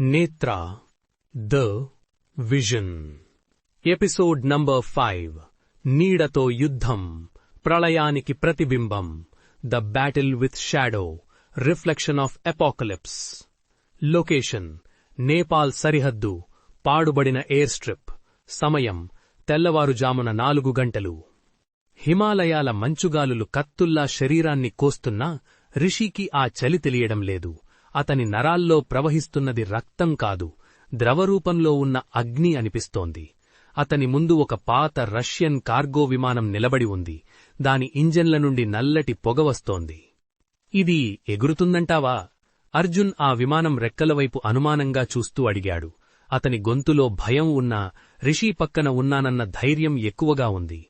Netra the vision. Episode number five నీడతో యుద్ధం ప్రళయానికి ప్రతిబింబం the battle with shadow reflection of apocalypse location Nepal సరిహద్దు పాడుబడిన ఎయిర్ స్ట్రిప్. సమయం తెల్లవారుజామున నాలుగు గంటలు. హిమాలయాల మంచుగాలులు కత్తుల్లా శరీరాన్ని కోస్తున్నా రిషికి ఆ చలి తెలియడం లేదు. అతని నరాల్లో ప్రవహిస్తున్నది రక్తం కాదు ద్రవరూపంలో ఉన్న అగ్ని అనిపిస్తోంది. అతని ముందు ఒక పాత రష్యన్ కార్గో విమానం నిలబడి ఉంది. దాని ఇంజన్ల నుండి నల్లటి పొగ వస్తోంది. ఇది ఎగురుతుందంటావా? అర్జున్ ఆ విమానం రెక్కలవైపు అనుమానంగా చూస్తూ అడిగాడు. అతని గొంతులో భయం ఉన్నా రిషి పక్కన ఉన్నానన్న ధైర్యం ఎక్కువగా ఉంది.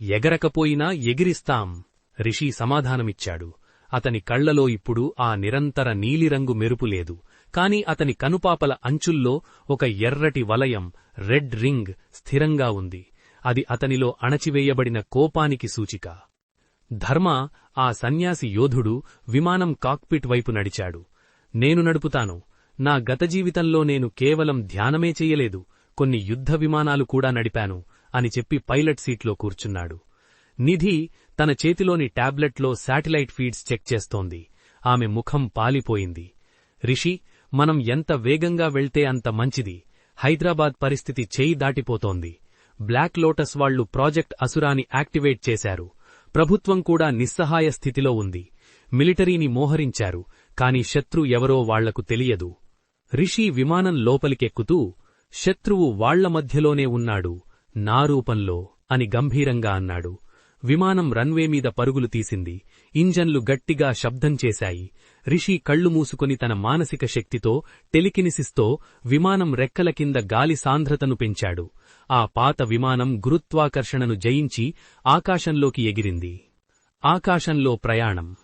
ఎగరకపోయినా ఎగిరిస్తాం రిషి సమాధానమిచ్చాడు. అతని కళ్ళలో ఇప్పుడు ఆ నిరంతర నీలిరంగు మెరుపు లేదు. కాని అతని కనుపాపల అంచుల్లో ఒక ఎర్రటి వలయం రెడ్ రింగ్ స్థిరంగా ఉంది. అది అతనిలో అణచివేయబడిన కోపానికి సూచిక. ధర్మ ఆ సన్యాసి యోధుడు విమానం కాక్పిట్ వైపు నడిచాడు. నేను నడుపుతాను. నా గత జీవితంలో నేను కేవలం ధ్యానమే చెయ్యలేదు కొన్ని యుద్ధ విమానాలు కూడా నడిపాను అని చెప్పి పైలట్ సీట్లో కూర్చున్నాడు. నిధి తన చేతిలోని టాబ్లెట్లో శాటిలైట్ ఫీడ్స్ చెక్ చేస్తోంది. ఆమె ముఖం పాలిపోయింది. రిషి మనం ఎంత వేగంగా వెళ్తే అంత మంచిది. హైదరాబాద్ పరిస్థితి చేయి దాటిపోతోంది. బ్లాక్ లోటస్ వాళ్ళు ప్రాజెక్ట్ అసురాని యాక్టివేట్ చేశారు. ప్రభుత్వం కూడా నిస్సహాయ స్థితిలో ఉంది. మిలిటరీని మోహరించారు కాని శత్రు ఎవరో వాళ్ళకు తెలియదు. రిషి విమానం లోపలికెక్కుతూ శత్రువు వాళ్ళ మధ్యలోనే ఉన్నాడు నా రూపంలో అని గంభీరంగా అన్నాడు. విమానం రన్వే మీద పరుగులు తీసింది. ఇంజన్లు గట్టిగా శబ్దం చేశాయి. రిషి కళ్ళు మూసుకుని తన మానసిక శక్తితో టెలికినిసిస్తో విమానం రెక్కల కింద గాలి సాంద్రతను పెంచాడు. ఆ పాత విమానం గురుత్వాకర్షణను జయించి ఆకాశంలోకి ఎగిరింది. ఆకాశంలో ప్రయాణం.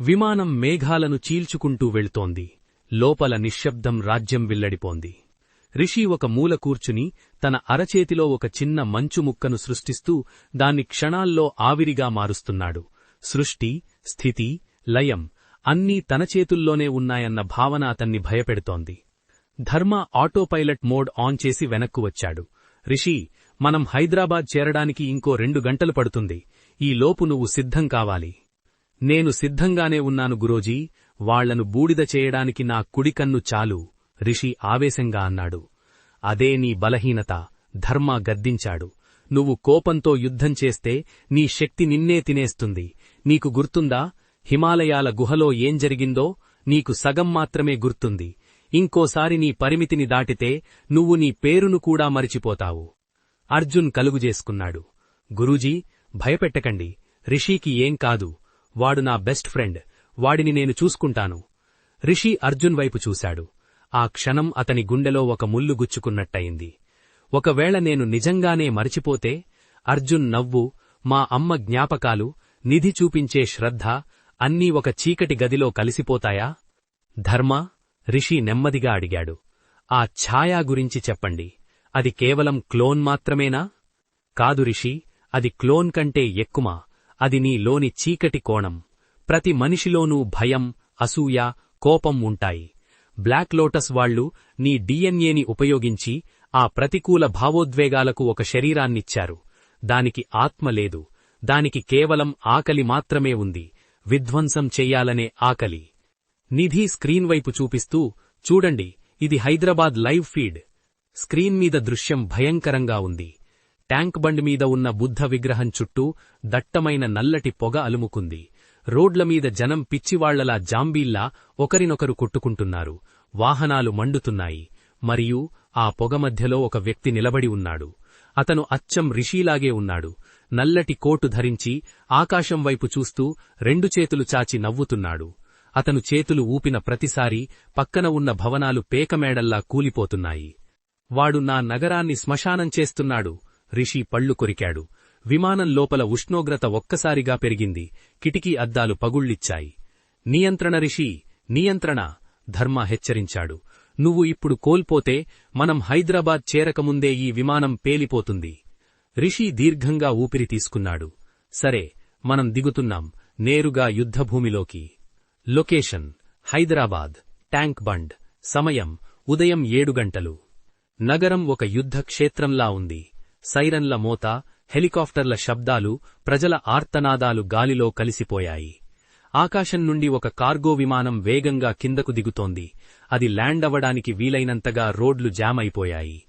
విమానం మేఘాలను చీల్చుకుంటూ వెళ్తోంది. లోపల నిశ్శబ్దం రాజ్యం విల్లడిపోంది. రిషి ఒక మూల కూర్చుని తన అరచేతిలో ఒక చిన్న మంచు ముక్కను సృష్టిస్తూ దాన్ని క్షణాల్లో ఆవిరిగా మారుస్తున్నాడు. సృష్టి స్థితి లయం అన్నీ తన చేతుల్లోనే ఉన్నాయన్న భావన అతన్ని భయపెడుతోంది. ధర్మ ఆటోపైలట్ మోడ్ ఆన్ చేసి వెనక్కు వచ్చాడు. రిషి మనం హైదరాబాద్ చేరడానికి ఇంకో రెండు గంటలు పడుతుంది. ఈ లోపు నువ్వు సిద్ధం కావాలి. నేను సిద్ధంగానే ఉన్నాను గురోజీ. వాళ్ళను బూడిద చేయడానికి నా కుడికన్ను చాలు. రిషి ఆవేశంగా అన్నాడు. అదే నీ బలహీనత ధర్మ గద్దించాడు. నువ్వు కోపంతో యుద్ధం చేస్తే నీ శక్తి నిన్నే తినేస్తుంది. నీకు గుర్తుందా? హిమాలయాల గుహలో ఏం జరిగిందో నీకు సగం మాత్రమే గుర్తుంది. ఇంకోసారి నీ పరిమితిని దాటితే నువ్వు నీ పేరును కూడా మరిచిపోతావు. అర్జున్ కలుగుజేసుకున్నాడు. గురూజీ భయపెట్టకండి. రిషీకి ఏం కాదు. వాడు నా బెస్ట్ ఫ్రెండ్. వాడిని నేను చూసుకుంటాను. రిషి అర్జున్ వైపు చూశాడు. ఆ క్షణం అతని గుండెలో ఒక ముల్లు గుచ్చుకున్నట్టయింది. ఒకవేళ నేను నిజంగానే మరిచిపోతే అర్జున్ నవ్వు మా అమ్మ జ్ఞాపకాలు నిధి చూపించే శ్రద్ధ అన్నీ ఒక చీకటి గదిలో కలిసిపోతాయా? ధర్మ రిషి నెమ్మదిగా అడిగాడు. ఆ ఛాయా గురించి చెప్పండి. అది కేవలం క్లోన్ మాత్రమేనా? కాదు రిషి అది క్లోన్ కంటే ఎక్కుమా అది నీలోని చీకటి కోణం. ప్రతి మనిషిలోనూ భయం అసూయ కోపం ఉంటాయి. బ్లాక్ లోటస్ వాళ్ళు నీ డిఎన్ఏని ఉపయోగించి ఆ ప్రతికూల భావోద్వేగాలకు ఒక శరీరాన్నిచ్చారు. దానికి ఆత్మ లేదు. దానికి కేవలం ఆకలి మాత్రమే ఉంది. విధ్వంసం చెయ్యాలనే ఆకలి. నిధి స్క్రీన్ వైపు చూపిస్తూ చూడండి ఇది హైదరాబాద్ లైవ్ ఫీడ్. స్క్రీన్ మీద దృశ్యం భయంకరంగా ఉంది. ట్యాంక్ బండ్ మీద ఉన్న బుద్ధ విగ్రహం చుట్టూ దట్టమైన నల్లటి పొగ అలుముకుంది. రోడ్లమీద జనం పిచ్చివాళ్ళలా జాంబీల్లా ఒకరినొకరు కొట్టుకుంటున్నారు. వాహనాలు మండుతున్నాయి. మరియు ఆ పొగ మధ్యలో ఒక వ్యక్తి నిలబడి ఉన్నాడు. అతను అచ్చం రిషీలాగే ఉన్నాడు. నల్లటి కోటు ధరించి ఆకాశం వైపు చూస్తూ రెండు చేతులు చాచి నవ్వుతున్నాడు. అతను చేతులు ఊపిన ప్రతిసారీ పక్కన ఉన్న భవనాలు పేకమేడల్లా కూలిపోతున్నాయి. వాడు నా నగరాన్ని శ్మశానం చేస్తున్నాడు. రిషి పళ్ళు కొరికాడు. విమానం లోపల ఉష్ణోగ్రత ఒక్కసారిగా పెరిగింది. కిటికీ అద్దాలు పగుళ్ళిచ్చాయి. నియంత్రణ రిషి నియంత్రణ ధర్మ హెచ్చరించాడు. నువ్వు ఇప్పుడు కోల్పోతే మనం హైదరాబాద్ చేరకముందే ఈ విమానం పేలిపోతుంది. రిషి దీర్ఘంగా ఊపిరి తీసుకున్నాడు. సరే మనం దిగుతున్నాం నేరుగా యుద్ధభూమిలోకి. Location Hyderabad tank bund. సమయం ఉదయం ఏడు గంటలు. నగరం ఒక యుద్ధ క్షేత్రంలా ఉంది. సైరన్ల మోత హెలికాప్టర్ల శబ్దాలు ప్రజల ఆర్తనాదాలు గాలిలో కలిసిపోయాయి. ఆకాశం నుండి ఒక కార్గో విమానం వేగంగా కిందకు దిగుతోంది. అది ల్యాండ్ అవ్వడానికి వీలైనంతగా రోడ్లు జామ్ అయిపోయాయి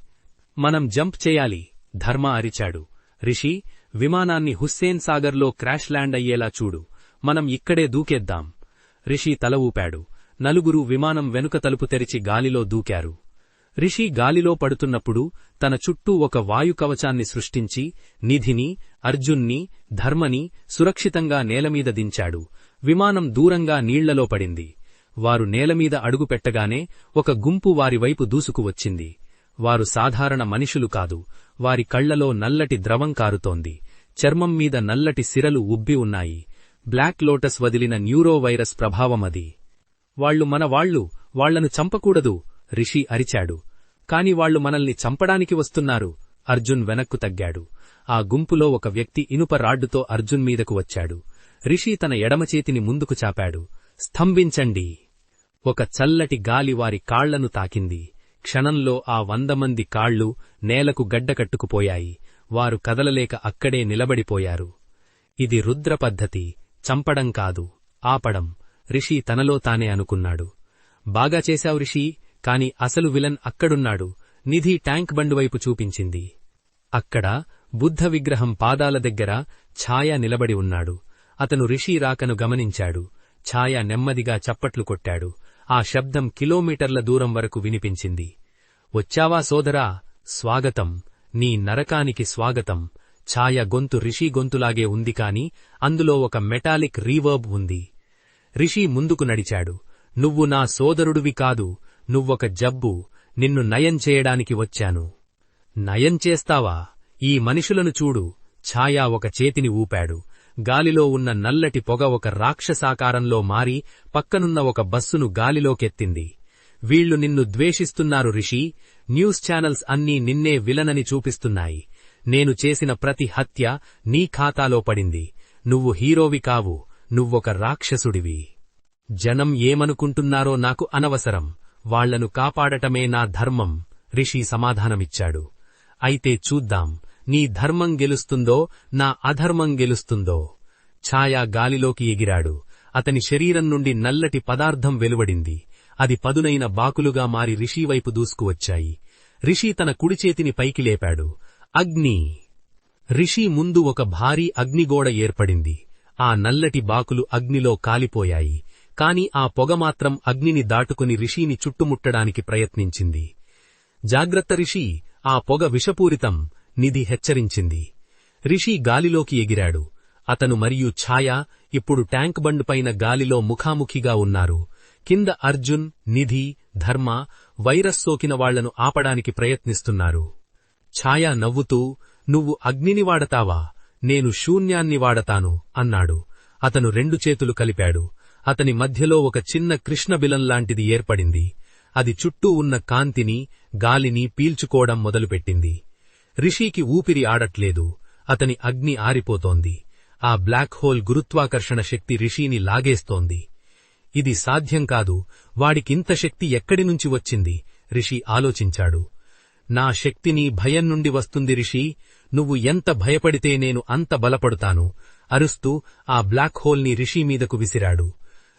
మనం జంప్ చేయాలి ధర్మ అరిచాడు. రిషి విమానాన్ని హుస్సేన్ సాగర్లో క్రాష్ ల్యాండ్ అయ్యేలా చూడు. మనం ఇక్కడే దూకేద్దాం. రిషి తల ఊపాడు. నలుగురు విమానం వెనుక తలుపు తెరిచి గాలిలో దూకారు. రిషి గాలిలో పడుతున్నప్పుడు తన చుట్టూ ఒక వాయుకవచాన్ని సృష్టించి నిధిని అర్జున్ని ధర్మని సురక్షితంగా నేలమీద దించాడు. విమానం దూరంగా నీళ్ళలో పడింది. వారు నేలమీద అడుగుపెట్టగానే ఒక గుంపు వారివైపు దూసుకువచ్చింది వారు సాధారణ మనుషులు కాదు. వారి కళ్ళలో నల్లటి ద్రవం కారుతోంది. చర్మం మీద నల్లటి సిరలు ఉబ్బి ఉన్నాయి. బ్లాక్ లోటస్ వదిలిన న్యూరోవైరస్ ప్రభావమది వాళ్ళు మన వాళ్ళు వాళ్ళను చంపకూడదు రిషి అరిచాడు. కాని వాళ్ళు మనల్ని చంపడానికి వస్తున్నారు. అర్జున్ వెనక్కు తగ్గాడు. ఆ గుంపులో ఒక వ్యక్తి ఇనుప రాడ్డుతో అర్జున్ మీదకు వచ్చాడు. రిషి తన ఎడమచేతిని ముందుకు చాపాడు. స్తంభించండి. ఒక చల్లటి గాలి వారి కాళ్ళను తాకింది. క్షణంలో ఆ వంద మంది కాళ్ళు నేలకు గడ్డకట్టుకుపోయాయి వారు కదలలేక అక్కడే నిలబడిపోయారు. ఇది రుద్ర పద్ధతి. చంపడం కాదు. ఆపడం. రిషి తనలో తానే అనుకున్నాడు. బాగా చేశావు రిషి. కాని అసలు విలన్ అక్కడున్నాడు. నిధి ట్యాంక్ బండువైపు చూపించింది. అక్కడ బుద్ధ విగ్రహం పాదాల దగ్గర ఛాయ నిలబడి ఉన్నాడు. అతను రిషి రాకను గమనించాడు. ఛాయ నెమ్మదిగా చప్పట్లు కొట్టాడు. ఆ శబ్దం కిలోమీటర్ల దూరం వరకు వినిపించింది. వచ్చావా సోదరా? స్వాగతం. నీ నరకానికి స్వాగతం. ఛాయ గొంతు రిషి గొంతులాగే ఉంది కాని అందులో ఒక మెటాలిక్ రీవర్బ్ ఉంది. రిషి ముందుకు నడిచాడు. నువ్వు నా సోదరుడివి కాదు. నువ్వొక జబ్బు నిన్ను నయం చేయడానికి వచ్చాను. నయం చేస్తావా? ఈ మనుషులను చూడు. ఛాయా ఒక చేతిని ఊపాడు. గాలిలో ఉన్న నల్లటి పొగ ఒక రాక్షసాకారంలో మారి పక్కనున్న ఒక బస్సును గాలిలోకెత్తింది. వీళ్ళు నిన్ను ద్వేషిస్తున్నారు రిషి. న్యూస్ ఛానల్స్ అన్నీ నిన్నే విలనని చూపిస్తున్నాయి. నేను చేసిన ప్రతి హత్య నీ ఖాతాలో పడింది. నువ్వు హీరోవి కావు. నువ్వొక రాక్షసుడివి. జనం ఏమనుకుంటున్నారో నాకు అనవసరం. వాళ్ళను కాపాడటమే నా ధర్మం రిషి సమాధానమిచ్చాడు. అయితే చూద్దాం నీ ధర్మం గెలుస్తుందో నా అధర్మం గెలుస్తుందో. ఛాయా గాలిలోకి ఎగిరాడు. అతని శరీరం నుండి నల్లటి పదార్థం వెలువడింది. అది పదునైన బాకులుగా మారి రిషివైపు దూసుకువచ్చాయి. రిషి తన కుడిచేతిని పైకి లేపాడు. అగ్ని! రిషి ముందు ఒక భారీ అగ్నిగోడ ఏర్పడింది. ఆ నల్లటి బాకులు అగ్నిలో కాలిపోయాయి. కాని ఆ పొగ మాత్రం అగ్నిని దాటుకుని రిషిని చుట్టుముట్టడానికి ప్రయత్నించింది. జాగ్రత్త రిషి ఆ పొగ విషపూరితం నిధి హెచ్చరించింది. రిషి గాలిలోకి ఎగిరాడు. అతను మరియు ఛాయ ఇప్పుడు ట్యాంక్ బండ్ పైన గాలిలో ముఖాముఖిగా ఉన్నారు. కింద అర్జున్ నిధి ధర్మ వైరస్ సోకిన వాళ్ళను ఆపడానికి ప్రయత్నిస్తున్నారు. ఛాయ నవ్వుతూ నువ్వు అగ్నిని వాడతావా? నేను శూన్యాన్ని వాడతాను అన్నాడు. అతను రెండు చేతులు కలిపాడు. అతని మధ్యలో ఒక చిన్న కృష్ణబిలంలాంటిది ఏర్పడింది. అది చుట్టూ ఉన్న కాంతిని గాలిని పీల్చుకోవడం మొదలుపెట్టింది. రిషికి ఊపిరి ఆడట్లేదు. అతని అగ్ని ఆరిపోతోంది. ఆ బ్లాక్ హోల్ గురుత్వాకర్షణ శక్తి రిషిని లాగేస్తోంది. ఇది సాధ్యం కాదు. వాడికింత శక్తి ఎక్కడి నుంచి వచ్చింది? రిషి ఆలోచించాడు. నా శక్తిని భయం నుండి వస్తుంది రిషి. నువ్వు ఎంత భయపడితే నేను అంత బలపడుతాను. అరుస్తూ ఆ బ్లాక్ హోల్ని రిషి మీదకు విసిరాడు.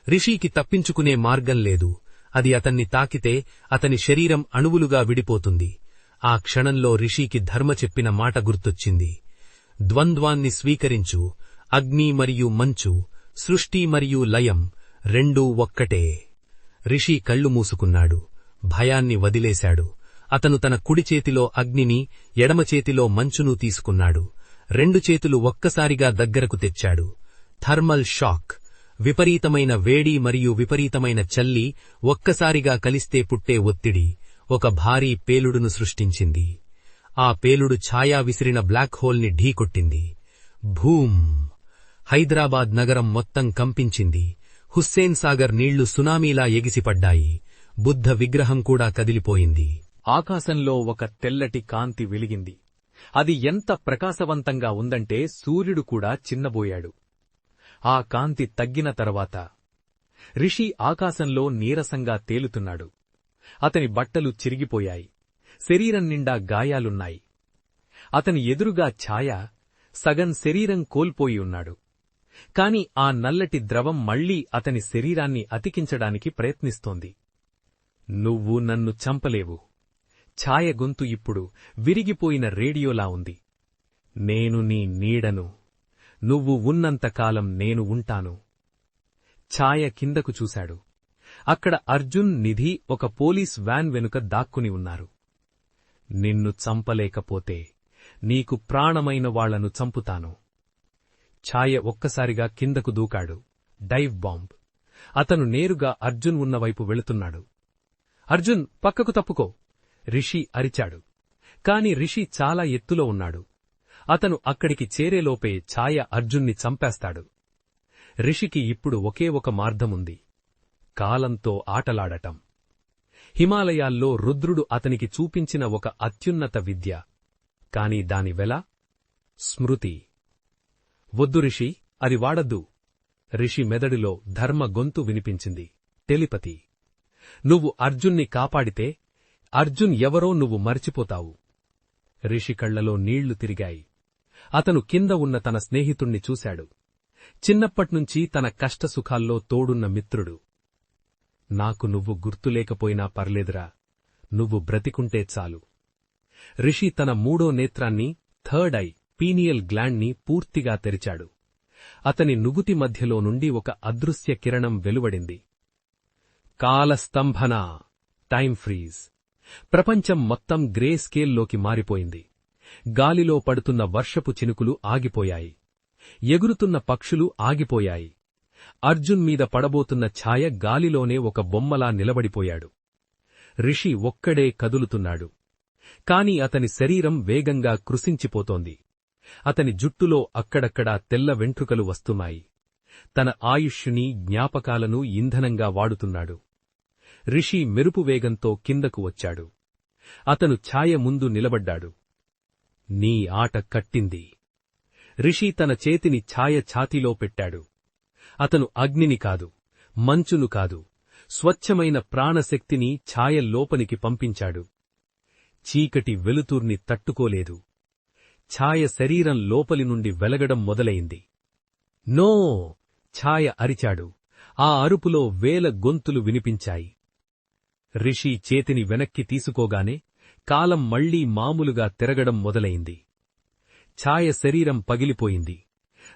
రిషికి తప్పించుకునే మార్గం లేదు. అది అతన్ని తాకితే అతని శరీరం అణువులుగా విడిపోతుంది. ఆ క్షణంలో రిషికి ధర్మ చెప్పిన మాట గుర్తొచ్చింది. ద్వంద్వాన్ని స్వీకరించు అగ్ని మరియు మంచు సృష్టి మరియు లయం రెండూ ఒక్కటే. రిషి కళ్ళు మూసుకున్నాడు. భయాన్ని వదిలేశాడు. అతను తన కుడి చేతిలో అగ్నిని ఎడమ చేతిలో మంచును తీసుకున్నాడు. రెండు చేతులు ఒక్కసారిగా దగ్గరకు తెచ్చాడు. Thermal shock. విపరీతమైన వేడి మరియు విపరీతమైన చల్లి ఒక్కసారిగా కలిస్తే పుట్టే ఒత్తిడి ఒక భారీ పేలుడును సృష్టించింది. ఆ పేలుడు ఛాయా విసిరిన బ్లాక్ హోల్ని ఢీకొట్టింది. భూమ్! హైదరాబాద్ నగరం మొత్తం కంపించింది. హుస్సేన్ సాగర్ నీళ్ళు సునామీలా ఎగిసిపడ్డాయి. బుద్ధ విగ్రహం కూడా కదిలిపోయింది. ఆకాశంలో ఒక తెల్లటి కాంతి వెలిగింది. అది ఎంత ప్రకాశవంతంగా ఉందంటే సూర్యుడు కూడా చిన్నబోయాడు. ఆ కాంతి తగ్గిన తర్వాత. రిషి ఆకాశంలో నీరసంగా తేలుతున్నాడు. అతని బట్టలు చిరిగిపోయాయి. శరీరం నిండా గాయాలున్నాయి. అతని ఎదురుగా ఛాయ సగం శరీరం కోల్పోయి ఉన్నాడు. కాని ఆ నల్లటి ద్రవం మళ్ళీ అతని శరీరాన్ని అతికించడానికి ప్రయత్నిస్తోంది. నువ్వు నన్ను చంపలేవు. ఛాయ గొంతు ఇప్పుడు విరిగిపోయిన రేడియోలా ఉంది. నేను నీ నీడను నువ్వు ఉన్నంతకాలం నేను ఉంటాను. ఛాయ కిందకు చూశాడు. అక్కడ అర్జున్ నిధి ఒక పోలీస్ వ్యాన్ వెనుక దాక్కుని ఉన్నారు. నిన్ను చంపలేకపోతే నీకు ప్రాణమైన వాళ్ళను చంపుతాను. ఛాయ ఒక్కసారిగా కిందకు దూకాడు. Dive bomb. అతను నేరుగా అర్జున్ ఉన్నవైపు వెళుతున్నాడు. అర్జున్ పక్కకు తప్పుకో. రిషి అరిచాడు. కాని రిషి చాలా ఎత్తులో ఉన్నాడు. అతను అక్కడికి చేరేలోపే ఛాయ అర్జున్ని చంపేస్తాడు. రిషికి ఇప్పుడు ఒకే ఒక మార్గముంది కాలంతో ఆటలాడటం. హిమాలయాల్లో రుద్రుడు అతనికి చూపించిన ఒక అత్యున్నత విద్య. కాని దాని వెల? స్మృతి. వద్దు రిషి అది వాడద్దు. రిషి మెదడులో ధర్మ గొంతు వినిపించింది. టెలిపతి. నువ్వు అర్జున్ని కాపాడితే అర్జున్ ఎవరో నువ్వు మర్చిపోతావు. రిషి కళ్ళలో నీళ్ళు తిరిగాయి. అతను కింద ఉన్న తన స్నేహితుణ్ణి చూశాడు. చిన్నప్పట్నుంచి తన కష్టసుఖాల్లో తోడున్న మిత్రుడు. నాకు నువ్వు గుర్తులేకపోయినా పర్లేదురా. నువ్వు బ్రతికుంటే చాలు. రిషి తన మూడో నేత్రాన్ని థర్డ్ ఐ పీనియల్ గ్లాండ్ని పూర్తిగా తెరిచాడు. అతని నుగుతి మధ్యలో నుండి ఒక అదృశ్య కిరణం వెలువడింది. కాలస్తంభన! Time freeze! ప్రపంచం మొత్తం గ్రే స్కేల్లోకి మారిపోయింది. గాలిలో పడుతున్న వర్షపు చినుకులు ఆగిపోయాయి. ఎగురుతున్న పక్షులు ఆగిపోయాయి. అర్జున్ మీద పడబోతున్న ఛాయ గాలిలోనే ఒక బొమ్మలా నిలబడిపోయాడు. రిషి ఒక్కడే కదులుతున్నాడు. కాని అతని శరీరం వేగంగా కృశించిపోతోంది. అతని జుట్టులో అక్కడక్కడా తెల్ల వెంట్రుకలు వస్తున్నాయి. తన ఆయుష్యుని జ్ఞాపకాలను ఇంధనంగా వాడుతున్నాడు. రిషి మెరుపు వేగంతో కిందకు వచ్చాడు. అతను ఛాయ ముందు నిలబడ్డాడు. నీ ఆట కట్టింది. రిషి తన చేతిని ఛాయ ఛాతీలో పెట్టాడు. అతను అగ్నిని కాదు మంచును కాదు స్వచ్ఛమైన ప్రాణశక్తిని ఛాయ లోపలికి పంపించాడు. చీకటి వెలుతూర్ని తట్టుకోలేదు. ఛాయ శరీరం లోపలి నుండి వెలగడం మొదలైంది. నో! ఛాయ అరిచాడు. ఆ అరుపులో వేల గొంతులు వినిపించాయి. రిషి చేతిని వెనక్కి తీసుకోగానే కాలం మళ్ళీ మామూలుగా తిరగడం మొదలైంది. ఛాయ శరీరం పగిలిపోయింది.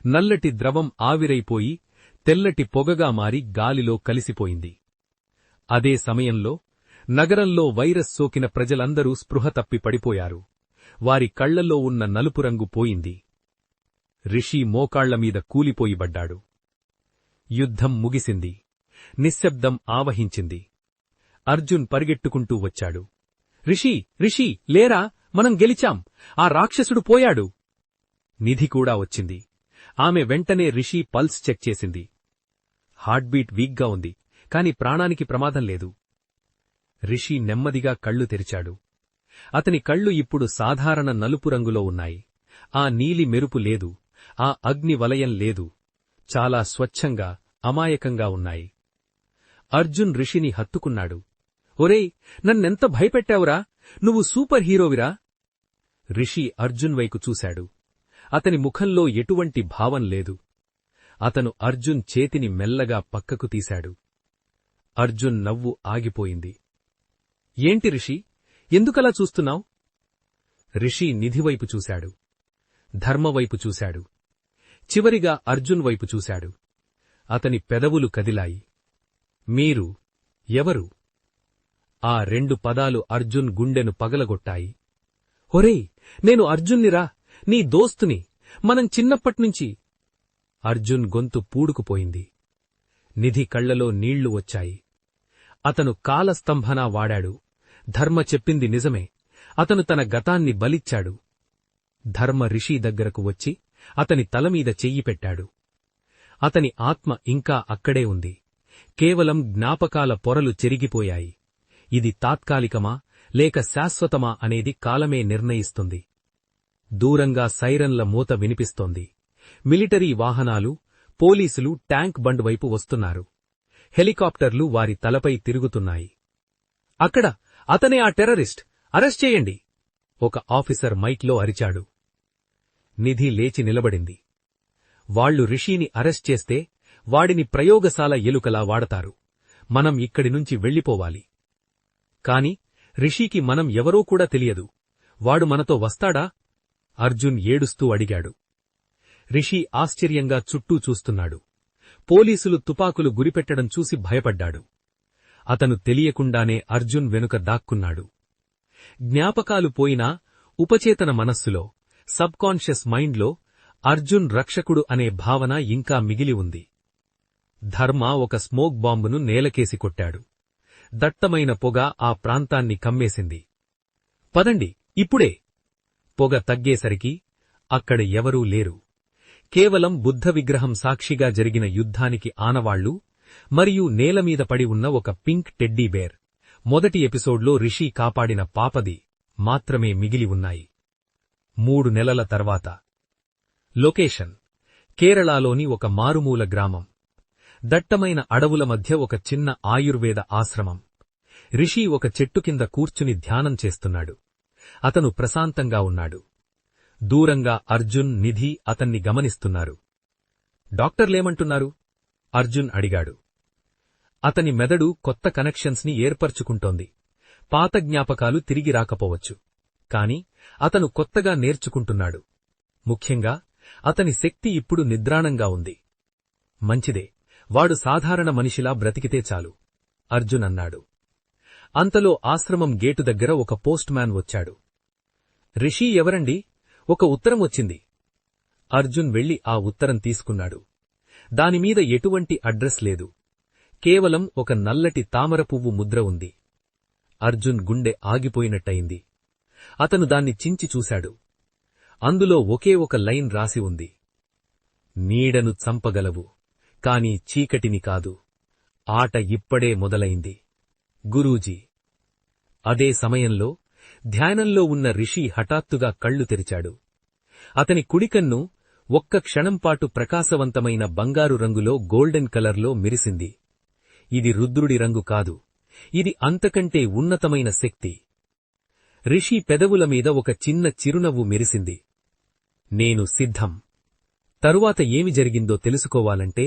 నల్లటి ద్రవం ఆవిరైపోయి తెల్లటి పొగగా మారి గాలిలో కలిసిపోయింది. అదే సమయంలో నగరంలో వైరస్ సోకిన ప్రజలందరూ స్పృహ తప్పి పడిపోయారు. వారి కళ్ళలో ఉన్న నలుపు రంగు పోయింది. రిషి మోకాళ్ళమీద కూలిపోయిబడ్డాడు. యుద్ధం ముగిసింది. నిశ్శబ్దం ఆవహించింది. అర్జున్ పరిగెట్టుకుంటూ వచ్చాడు. రిషి రిషి లేరా? మనం గెలిచాం. ఆ రాక్షసుడు పోయాడు. నిధి కూడా వచ్చింది. ఆమె వెంటనే రిషి పల్స్ చెక్ చేసింది. హార్ట్బీట్ వీక్గా ఉంది కాని ప్రాణానికి ప్రమాదం లేదు. రిషి నెమ్మదిగా కళ్ళు తెరిచాడు. అతని కళ్ళు ఇప్పుడు సాధారణ నలుపు రంగులో ఉన్నాయి. ఆ నీలి మెరుపు లేదు. ఆ అగ్ని వలయం లేదు. చాలా స్వచ్ఛంగా అమాయకంగా ఉన్నాయి. అర్జున్ రిషిని హత్తుకున్నాడు. ఒరేయ్ నన్నెంత భయపెట్టావురా? నువ్వు సూపర్ హీరోవిరా? రిషి అర్జున్ వైపు చూశాడు. అతని ముఖంలో ఎటువంటి భావం లేదు. అతను అర్జున్ చేతిని మెల్లగా పక్కకు తీశాడు. అర్జున్ నవ్వు ఆగిపోయింది. ఏంటి రిషి? ఎందుకలా చూస్తున్నావు? రిషి నిధివైపు చూశాడు. ధర్మవైపు చూశాడు. చివరిగా అర్జున్ వైపు చూశాడు. అతని పెదవులు కదిలాయి. మీరు ఎవరు? ఆ రెండు పదాలు అర్జున్ గుండెను పగలగొట్టాయి. ఒరేయ్ నేను అర్జున్నిరా నీ దోస్తుని మనం చిన్నప్పట్నుంచి. అర్జున్ గొంతు పూడుకుపోయింది. నిధి కళ్ళలో నీళ్ళు వచ్చాయి. అతను కాలస్తంభన వాడాడు. ధర్మ చెప్పింది నిజమే. అతను తన గతాన్ని బలిచ్చాడు. ధర్మ రిషి దగ్గరకు వచ్చి అతని తలమీద చెయ్యి పెట్టాడు. అతని ఆత్మ ఇంకా అక్కడే ఉంది. కేవలం జ్ఞాపకాల పొరలు చెరిగిపోయాయి. ఇది తాత్కాలికమా లేక శాశ్వతమా అనేది కాలమే నిర్ణయిస్తుంది. దూరంగా సైరన్ల మూత వినిపిస్తోంది. మిలిటరీ వాహనాలు పోలీసులు ట్యాంక్ బండ్ వైపు వస్తున్నారు. హెలికాప్టర్లు వారి తలపై తిరుగుతున్నాయి. అక్కడ అతనే ఆ టెర్రరిస్ట్ అరెస్ట్ చేయండి! ఒక ఆఫీసర్ మైక్లో అరిచాడు. నిధి లేచి నిలబడింది. వాళ్ళు రిషీని అరెస్ట్ చేస్తే వాడిని ప్రయోగశాల ఎలుకలా వాడతారు. మనం ఇక్కడి నుంచి వెళ్ళిపోవాలి. కాని రిషికి మనం ఎవరో కూడా తెలియదు. వాడు మనతో వస్తాడా? అర్జున్ ఏడుస్తూ అడిగాడు. రిషి ఆశ్చర్యంగా చుట్టూ చూస్తున్నాడు. పోలీసులు తుపాకులు గురిపెట్టడం చూసి భయపడ్డాడు. అతను తెలియకుండానే అర్జున్ వెనుక దాక్కున్నాడు. జ్ఞాపకాలు పోయినా ఉపచేతన మనస్సులో సబ్కాన్షియస్ మైండ్లో అర్జున్ రక్షకుడు అనే భావన ఇంకా మిగిలి ఉంది. ధర్మ ఒక స్మోక్ బాంబును నేలకేసి కొట్టాడు. దట్టమైన పొగ ఆ ప్రాంతాన్ని కమ్మేసింది. పదండి ఇప్పుడే. పొగ తగ్గేసరికి అక్కడ ఎవరూ లేరు. కేవలం బుద్ధ విగ్రహం సాక్షిగా జరిగిన యుద్ధానికి ఆనవాళ్ళు మరియు నేలమీద పడి ఉన్న ఒక పింక్ టెడ్డీ బేర్. మొదటి ఎపిసోడ్లో రిషి కాపాడిన పాపది మాత్రమే మిగిలి ఉన్నాయి. మూడు నెలల తర్వాత. లొకేషన్. కేరళలోని ఒక మారుమూల గ్రామం. దట్టమైన అడవుల మధ్య ఒక చిన్న ఆయుర్వేద ఆశ్రమం. రిషి ఒక చెట్టు కింద కూర్చుని ధ్యానం చేస్తున్నాడు. అతను ప్రశాంతంగా ఉన్నాడు. దూరంగా అర్జున్ నిధి అతన్ని గమనిస్తున్నారు. డాక్టర్లేమంటున్నారు? అర్జున్ అడిగాడు. అతని మెదడు కొత్త కనెక్షన్స్ని ఏర్పరచుకుంటోంది. పాత జ్ఞాపకాలు తిరిగి రాకపోవచ్చు. కాని అతను కొత్తగా నేర్చుకుంటున్నాడు. ముఖ్యంగా అతని శక్తి ఇప్పుడు నిద్రాణంగా ఉంది. మంచిదే. వాడు సాధారణ మనిషిలా బ్రతికితే చాలు. అర్జున్ అన్నాడు. అంతలో ఆశ్రమం గేటు దగ్గర ఒక పోస్ట్ మ్యాన్ వచ్చాడు. రిషి ఎవరండి? ఒక ఉత్తరం వచ్చింది. అర్జున్ వెళ్ళి ఆ ఉత్తరం తీసుకున్నాడు. దానిమీద ఎటువంటి అడ్రస్ లేదు. కేవలం ఒక నల్లటి తామర పువ్వు ముద్ర ఉంది. అర్జున్ గుండె ఆగిపోయినట్టయింది. అతను దాన్ని చించి చూశాడు. అందులో ఒకే ఒక లైన్ రాసి ఉంది. నీడను చంపగలవు. కాని చీకటిని కాదు. ఆట ఇప్పుడే మొదలైంది. గురూజీ! అదే సమయంలో ధ్యానంలో ఉన్న రిషి హఠాత్తుగా కళ్ళు తెరిచాడు. అతని కుడికన్ను ఒక్క క్షణంపాటు ప్రకాశవంతమైన బంగారు రంగులో గోల్డెన్ కలర్లో మెరిసింది. ఇది రుద్రుడి రంగు కాదు. ఇది అంతకంటే ఉన్నతమైన శక్తి. రిషి పెదవుల మీద ఒక చిన్న చిరునవ్వు మెరిసింది. నేను సిద్ధం. తరువాత ఏమి జరిగిందో తెలుసుకోవాలంటే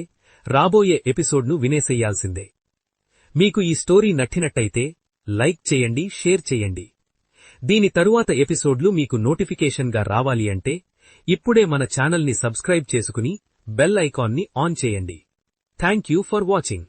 రాబోయే ఎపిసోడ్ను వినేసేయాల్సిందే. మీకు ఈ స్టోరీ నట్టినట్టయితే లైక్ చేయండి షేర్ చేయండి. దీని తరువాత ఎపిసోడ్లు మీకు నోటిఫికేషన్గా రావాలి అంటే ఇప్పుడే మన ఛానల్ని సబ్స్క్రైబ్ చేసుకుని బెల్ ఐకాన్ని ఆన్ చేయండి. Thank you for watching.